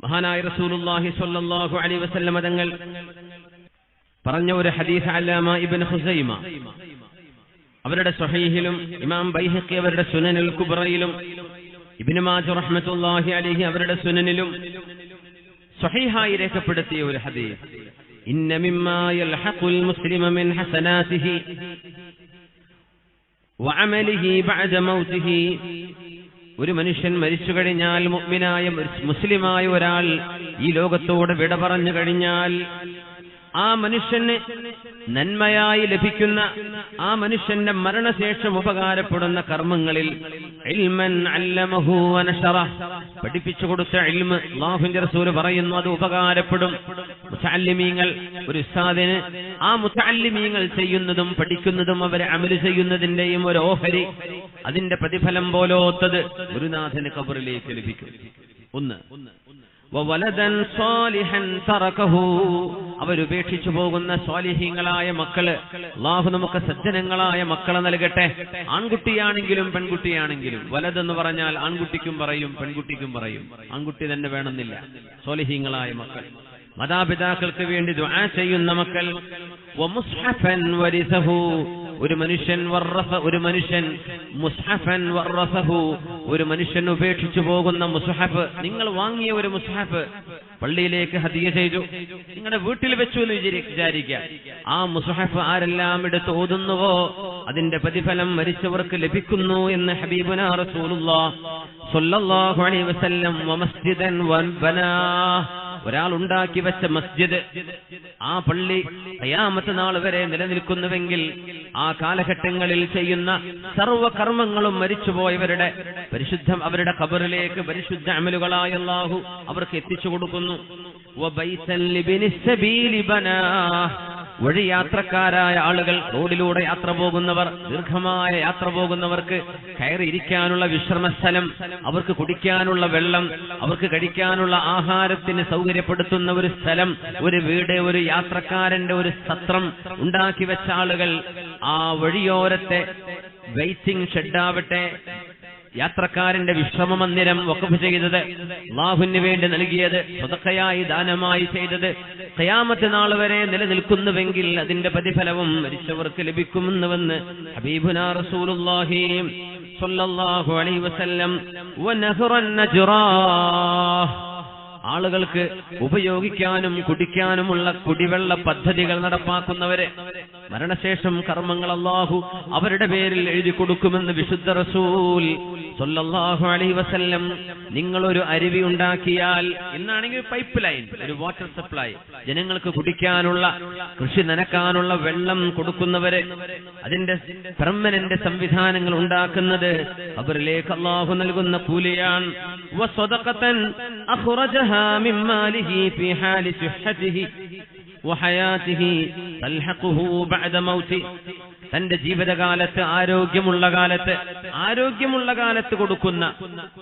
മഹാനായ റസൂലുള്ളാഹി സ്വല്ലല്ലാഹു അലൈഹി വസല്ലമ തങ്ങൾ പറഞ്ഞ ഒരു ഹദീസ് അല്ലാമ ഇബ്ൻ ഹുസൈമ അവരുടെ സ്വഹീഹിലും ഇമാം ബൈഹഖി അവരുടെ സുനനിൽ കുബ്രയിലും ഇബ്നു മാജു റഹ്മത്തുള്ളാഹി അലൈഹി അവരുടെ സുനനിലും സ്വഹീഹായി രേഖപ്പെടുത്തിയ ഒരു ഹദീസ്. ഇന്ന മിമ്മാ യൽഹഖുൽ മുസ്ലിമ മിൻ ഹസനാതിഹി വഅമലിഹി ബഅദ മൗതിഹി ഒരു മനുഷ്യൻ മരിച്ചു കഴിഞ്ഞാൽ മുഗ്മിനായ മുസ്ലിമായ ഒരാൾ ഈ ലോകത്തോട് വിട പറഞ്ഞു കഴിഞ്ഞാൽ ആ മനുഷ്യന് നന്മയായി ലഭിക്കുന്ന ആ മനുഷ്യന്റെ മരണശേഷം ഉപകാരപ്പെടുന്ന കർമ്മങ്ങളിൽ പഠിപ്പിച്ചു കൊടുത്ത ഇൽമ് അല്ലാഹുവിന്റെ റസൂൽ പറയുന്നു അത് ഉപകാരപ്പെടും. മുസാലിമീങ്ങൾ ഒരു ഉസ്താദിന് ആ മുസാലിമീങ്ങൾ ചെയ്യുന്നതും പഠിക്കുന്നതും അവരെ അമൽ ചെയ്യുന്നതിന്റെയും ഒരു ഓഹരി അതിന്റെ പ്രതിഫലം പോലോത്തത് ഗുരുനാഥന് കബറിലേക്ക് ലഭിക്കും. ഒന്ന്. വവലദൻ സാലിഹൻ തറകഹു. അവരുപേക്ഷിച്ചു പോകുന്ന സ്വാലിഹീങ്ങളായ മക്കൾ. അള്ളാഹു നമുക്ക് സജ്ജനങ്ങളായ മക്കളെ നൽകട്ടെ. ആൺകുട്ടിയാണെങ്കിലും പെൺകുട്ടിയാണെങ്കിലും. വലതെന്ന് പറഞ്ഞാൽ ആൺകുട്ടിക്കും പറയും പെൺകുട്ടിക്കും പറയും. ആൺകുട്ടി തന്നെ വേണമെന്നില്ല. സ്വാലിഹീങ്ങളായ മക്കൾ. മാതാപിതാക്കൾക്ക് വേണ്ടി ദുആ ചെയ്യുന്ന മക്കൾ. ഒരു മനുഷ്യൻ ഒരു മനുഷ്യൻ മുസ്ഹഫൻ ഒരു മനുഷ്യൻ ഉപേക്ഷിച്ചു പോകുന്ന മുസ്ഹഫ്. നിങ്ങൾ വാങ്ങിയ ഒരു മുസ്ഹഫ്. പള്ളിയിലേക്ക് ഹദിയ ചെയ്തു. നിങ്ങളുടെ വീട്ടിൽ വെച്ചു എന്ന് വിചാരി- വിചാരിക്കുക. ആ മുസഹഫ് ആരെല്ലാം എടുത്ത് ഓതുന്നുവോ? അതിന്റെ പ്രതിഫലം മരിച്ചവർക്ക് ലഭിക്കുന്നു എന്ന് ഹബീബുന റസൂലുള്ളാഹ് സ്വല്ലല്ലാഹു അലൈഹി വസല്ലം വമസ്ജിദൻ വൻബനാഹ് ഒരാൾ ഉണ്ടാക്കി വെച്ച മസ്ജിദ് ആ പള്ളി കയാമത്ത് നാൾ വരെ നിലനിൽക്കുന്നുവെങ്കിൽ ആ കാലഘട്ടങ്ങളിൽ ചെയ്യുന്ന സർവകർമ്മങ്ങളും മരിച്ചുപോയവരുടെ പരിശുദ്ധം അവരുടെ ഖബറിലേക്ക് പരിശുദ്ധ അമലുകളായ അല്ലാഹു അവർക്ക് എത്തിച്ചു കൊടുക്കുന്നു. വഴിയാത്രക്കാരായ ആളുകൾ റോഡിലൂടെ യാത്ര പോകുന്നവർ ദീർഘമായ യാത്ര പോകുന്നവർക്ക് കയറിയിരിക്കാനുള്ള വിശ്രമസ്ഥലം അവർക്ക് കുടിക്കാനുള്ള വെള്ളം അവർക്ക് കഴിക്കാനുള്ള ആഹാരത്തിന് സൗകര്യപ്പെടുത്തുന്ന ഒരു സ്ഥലം ഒരു വീട് ഒരു യാത്രക്കാരന്റെ ഒരു സത്രം ഉണ്ടാക്കി വെച്ച ആളുകൾ ആ വഴിയോരത്തെ വെയിറ്റിംഗ് ഷെഡാവട്ടെ യാത്രക്കാരന്റെ വിശ്രമ മന്ദിരം വഖഫ് ചെയ്തത് അള്ളാഹുവിന് വേണ്ടി നൽകിയത് സ്വതക്കയായി ദാനമായി ചെയ്തത്. ഖയാമത്ത് നാൾ വരെ നിലനിൽക്കുന്നുവെങ്കിൽ അതിന്റെ പ്രതിഫലവും മരിച്ചവർക്ക് ലഭിക്കുമെന്നുവെന്ന് ഹബീബുന റസൂലുള്ളാഹി സ്വല്ലല്ലാഹു അലൈഹി വസല്ലം ആളുകൾക്ക് ഉപയോഗിക്കാനും കുടിക്കാനുമുള്ള കുടിവെള്ള പദ്ധതികൾ നടപ്പാക്കുന്നവരെ മരണശേഷം കർമ്മങ്ങൾ അള്ളാഹു അവരുടെ പേരിൽ എഴുതി കൊടുക്കുമെന്ന് വിശുദ്ധ റസൂൽ സൊല്ലാഹു അലൈഹി വസല്ലം നിങ്ങളൊരു അരുവി ഉണ്ടാക്കിയാൽ ഇന്നാണെങ്കിൽ പൈപ്പ് ലൈൻ ഒരു വാട്ടർ സപ്ലൈ ജനങ്ങൾക്ക് കുടിക്കാനുള്ള കൃഷി നനക്കാനുള്ള വെള്ളം കൊടുക്കുന്നവരെ അതിന്റെ പെർമനന്റ് സംവിധാനങ്ങൾ ഉണ്ടാക്കുന്നത് അവരിലേക്ക് അള്ളാഹു നൽകുന്ന കൂലിയാണ്. വസ്വദഖത്തൻ അഖ്റജഹാ ماله في حال صحته وحياته تلحقه ബഅദ മൗതി തന്റെ ജീവിതകാലത്ത് ആരോഗ്യമുള്ള കാലത്ത് ആരോഗ്യമുള്ള കാലത്ത് കൊടുക്കുന്ന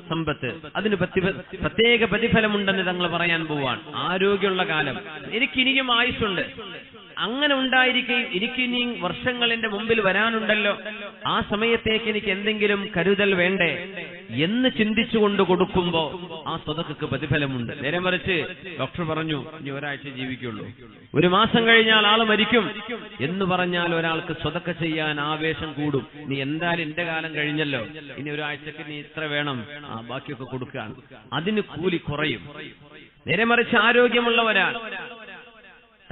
സമ്പത്ത്. അതിന് പ്രതി- പ്രത്യേക പ്രതിഫലമുണ്ടെന്ന് തങ്ങൾ പറയാൻ പോവാണ്. ആരോഗ്യമുള്ള കാലം. എനിക്കിനിയും ആയുസ്സുണ്ട്. അങ്ങനെ ഉണ്ടായിരിക്കുകയും ഇനി വർഷങ്ങൾ എന്റെ മുമ്പിൽ വരാനുണ്ടല്ലോ. ആ സമയത്തേക്ക് എനിക്ക് എന്തെങ്കിലും കരുതൽ വേണ്ടേ? എന്ന് ചിന്തിച്ചുകൊണ്ട് കൊടുക്കുമ്പോ ആ സ്വതക്ക് പ്രതിഫലമുണ്ട്. നേരെ മറിച്ച് ഡോക്ടർ പറഞ്ഞു ഇനി ഒരാഴ്ച ജീവിക്കുള്ളൂ. ഒരു മാസം കഴിഞ്ഞാൽ ആൾ മരിക്കും. എന്ന് പറഞ്ഞാൽ ഒരാൾക്ക് സ്വതക്ക ചെയ്യാൻ ആവേശം കൂടും. നീ എന്തായാലും എന്റെ കാലം കഴിഞ്ഞല്ലോ. ഇനി ഒരാഴ്ചക്ക് നീ ഇത്ര വേണം. ആ ബാക്കിയൊക്കെ കൊടുക്കാൻ അതിന് കൂലി കുറയും. നേരെ മറിച്ച് ആരോഗ്യമുള്ള ഒരാൾ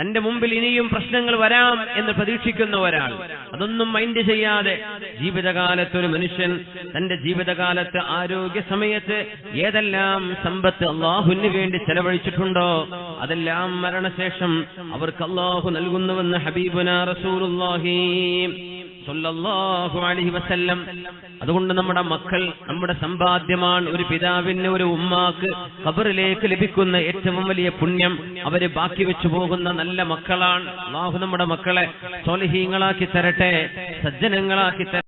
തന്റെ മുമ്പിൽ ഇനിയും പ്രശ്നങ്ങൾ വരാം എന്ന് പ്രതീക്ഷിക്കുന്ന ഒരാൾ. അതൊന്നും മൈൻഡ് ചെയ്യാതെ ജീവിതകാലത്ത് ഒരു മനുഷ്യൻ തന്റെ ജീവിതകാലത്ത് ആരോഗ്യ സമയത്ത് ഏതെല്ലാം സമ്പത്ത് അള്ളാഹുവിന് വേണ്ടി ചെലവഴിച്ചിട്ടുണ്ടോ അതെല്ലാം മരണശേഷം അവർക്ക് അള്ളാഹു നൽകുന്നുവെന്ന് ഹബീബുന റസൂലുള്ളാഹി. അലൈഹി വസല്ലം. അതുകൊണ്ട് നമ്മുടെ മക്കൾ നമ്മുടെ സമ്പാദ്യമാണ് ഒരു പിതാവിന് ഒരു ഉമ്മാക്ക് ഖബറിലേക്ക് ലഭിക്കുന്ന ഏറ്റവും വലിയ പുണ്യം. അവർ ബാക്കി വെച്ചു പോകുന്ന നല്ല മക്കളാണ്. അള്ളാഹു നമ്മുടെ മക്കളെ സോലഹീങ്ങളാക്കി തരട്ടെ സജ്ജനങ്ങളാക്കി തരട്ടെ.